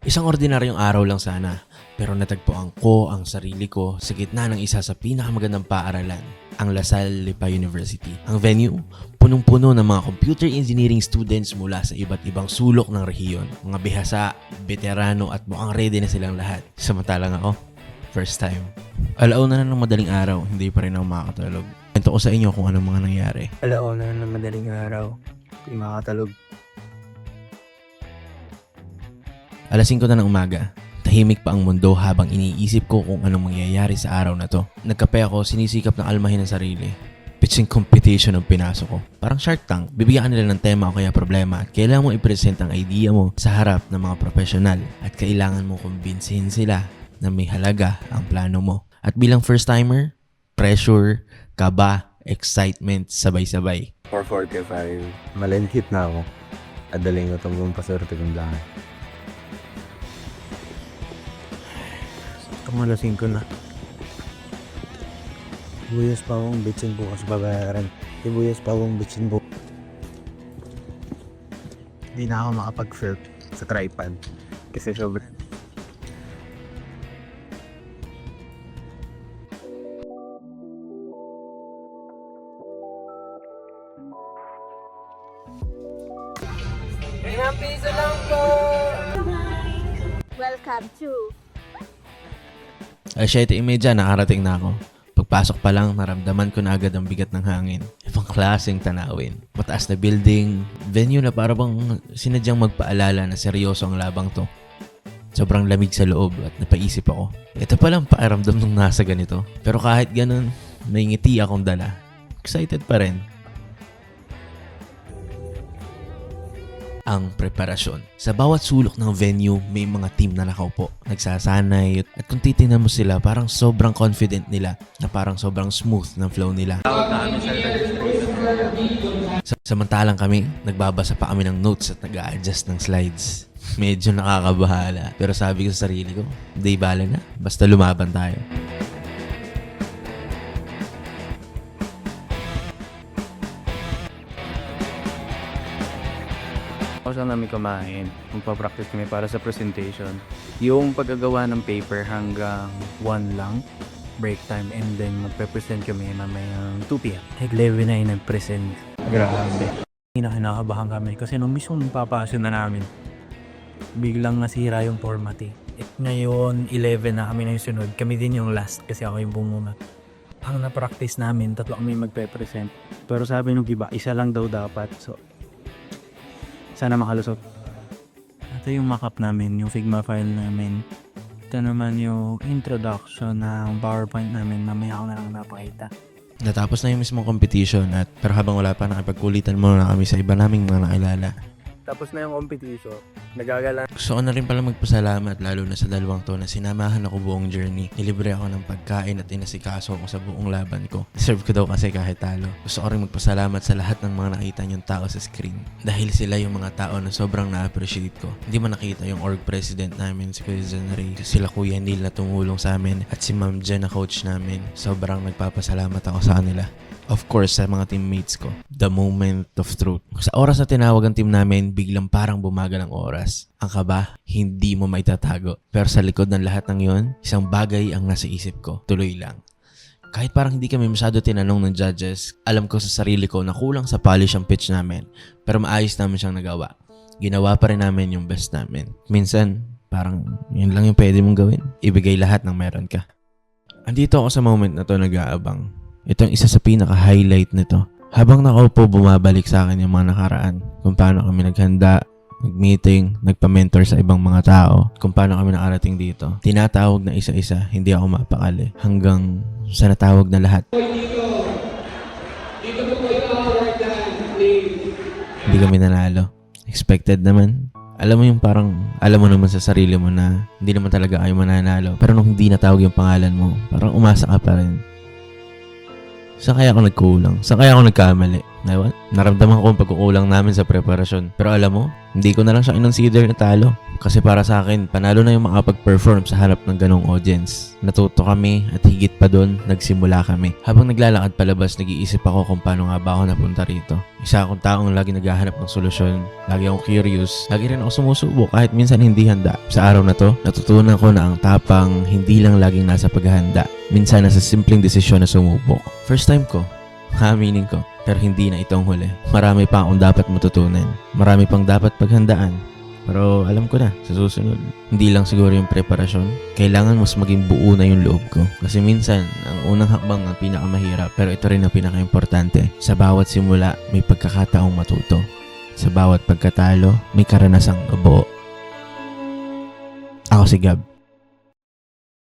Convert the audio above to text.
Isang ordinaryong araw lang sana, pero natagpuan ko ang sarili ko sa gitna ng isa sa pinakamagandang paaralan, ang Lasal Lipa University. Ang venue, punong-puno ng mga computer engineering students mula sa iba't ibang sulok ng rehiyon. Mga bihasa, veterano at mukhang ready na silang lahat. Samantalang ako, first time. Alauna na ng madaling araw, hindi pa rin ako makakatulog. Kwento ko sa inyo kung anong mga nangyari. Alauna na ng madaling araw. Hindi makatalog. Alas 5 na ng umaga. Tahimik pa ang mundo habang iniisip ko kung anong mangyayari sa araw na to. Nagkape ako, sinisikap na almahin ang sarili. Pitching competition ang pinasok ko. Parang Shark Tank, bibigyan nila ng tema o kaya problema at kailangan mo i-present ang idea mo sa harap ng mga profesional at kailangan mo kumbinsihin sila na may halaga ang plano mo. At bilang first timer, pressure, kaba, excitement, sabay-sabay. 4.45. Malinhit na ako. Adaling ko itong paswerte kong lang. Itong alas 5 na. Buyas pa akong bitsin bukas babayaran. Ibuyas pa akong bitsin bu. Hindi na ako makapag-surf sa tripod. Kasi sobrang Welcome to Alas 7.30 nakarating na ako. Pagpasok pa lang, naramdaman ko na agad ang bigat ng hangin. Ibang klaseng tanawin. Mataas na building, venue na para bang sinadyang magpaalala na seryoso ang labang to. Sobrang lamig sa loob at napaisip ako. Ito palang pakiramdam nung nasa ganito. Pero kahit ganun, may ngiti akong dala. Excited pa rin. Ang preparasyon. Sa bawat sulok ng venue, may mga team na nakaupo, nagsasanay, at kung titingnan mo sila, parang sobrang confident nila, na parang sobrang smooth ng flow nila. Sa- Samantalang kami, nagbabasa pa kami ng notes at nag adjust ng slides. Medyo nakakabahala. Pero sabi ko sa sarili ko, di bala na. Basta lumaban tayo. Ako saan namin kumain. Magpa-practice kami para sa presentation. Yung paggagawa ng paper hanggang 1 lang, break time, and then magpe-present kami mamayang 2 p.m. Nag-11 na yung nag-present. Grabe. Kinakabahan kami kasi nung mismo nagpapasyon na namin, biglang nasira yung format eh. At ngayon, 11 na kami na yung sunod. Kami din yung last kasi ako yung bumuna. Ang na-practice namin, tatlo kami magpe-present. Pero sabi nung iba, isa lang daw dapat. So, sana makalusot. Ito yung mockup namin, yung Figma file namin. Ito naman yung introduction ng PowerPoint namin. Mamaya ako na lang napakita. Natapos na yung mismong competition at pero habang wala pa nakipagkulitan muna kami sa iba naming mga nakilala. Tapos na yung competition. Nagagala Gusto ko na rin pala magpasalamat lalo na sa dalawang to na sinamahan ako buong journey. Nilibre ako ng pagkain at inasikaso ako sa buong laban ko. Deserve ko daw kasi kahit talo. Gusto ko rin magpasalamat sa lahat ng mga nakita niyong tao sa screen. Dahil sila yung mga tao na sobrang na-appreciate ko. Hindi man nakita yung org president namin si Kuya Ray. Sila Kuya Neil na tumulong sa amin at si Ma'am Jen na coach namin. Sobrang nagpapasalamat ako sa kanila. Of course, sa mga teammates ko. The moment of truth. Sa oras na tinawag ang team namin, biglang parang bumagal ang oras. Ang kaba, hindi mo maitatago. Pero sa likod ng lahat ng yon, isang bagay ang nasa isip ko. Tuloy lang. Kahit parang hindi kami masyado tinanong ng judges, alam ko sa sarili ko na kulang sa polish ang pitch namin. Pero maayos namin siyang nagawa. Ginawa pa rin namin yung best namin. Minsan, parang yun lang yung pwede mong gawin. Ibigay lahat ng meron ka. Andito ako sa moment na to nag-aabang. Ito ang isa sa pinaka-highlight nito. Habang nakaupo, bumabalik sa akin yung mga nakaraan. Kung paano kami naghanda, nag-meeting, nagpa-mentor sa ibang mga tao, kung paano kami nakarating dito. Tinatawag na isa-isa, hindi ako mapakali. Hanggang sa natawag na lahat. Hindi kami nanalo. Expected naman. Alam mo yung parang, alam mo naman sa sarili mo na hindi naman talaga kayo mananalo. Pero nung hindi natawag yung pangalan mo, parang umasa ka pa rin. Saan kaya ako nagkulang? Saan kaya ako nagkamali? Ewan, naramdaman ko ang pagkukulang namin sa preparasyon. Pero alam mo, hindi ko na lang siya inconsider na talo. Kasi para sa akin, panalo na yung makapag-perform sa harap ng ganong audience. Natuto kami at higit pa doon, nagsimula kami. Habang naglalakad palabas, nag-iisip ako kung paano nga ba ako napunta rito. Isa akong taong lagi naghahanap ng solusyon. Lagi akong curious. Lagi rin ako sumusubok kahit minsan hindi handa. Sa araw na to, natutunan ko na ang tapang hindi lang laging nasa paghahanda. Minsan nasa simpleng desisyon na sumubok. First time ko, Aminin ko, pero hindi na itong huli. Marami pa akong dapat matutunan. Marami pang dapat paghandaan. Pero alam ko na, sa susunod, hindi lang siguro yung preparasyon. Kailangan mas maging buo na yung loob ko. Kasi minsan, ang unang hakbang ang pinakamahirap, pero ito rin ang pinakaimportante. Sa bawat simula, may pagkakataong matuto. Sa bawat pagkatalo, may karanasang nabuo. Ako si Gab.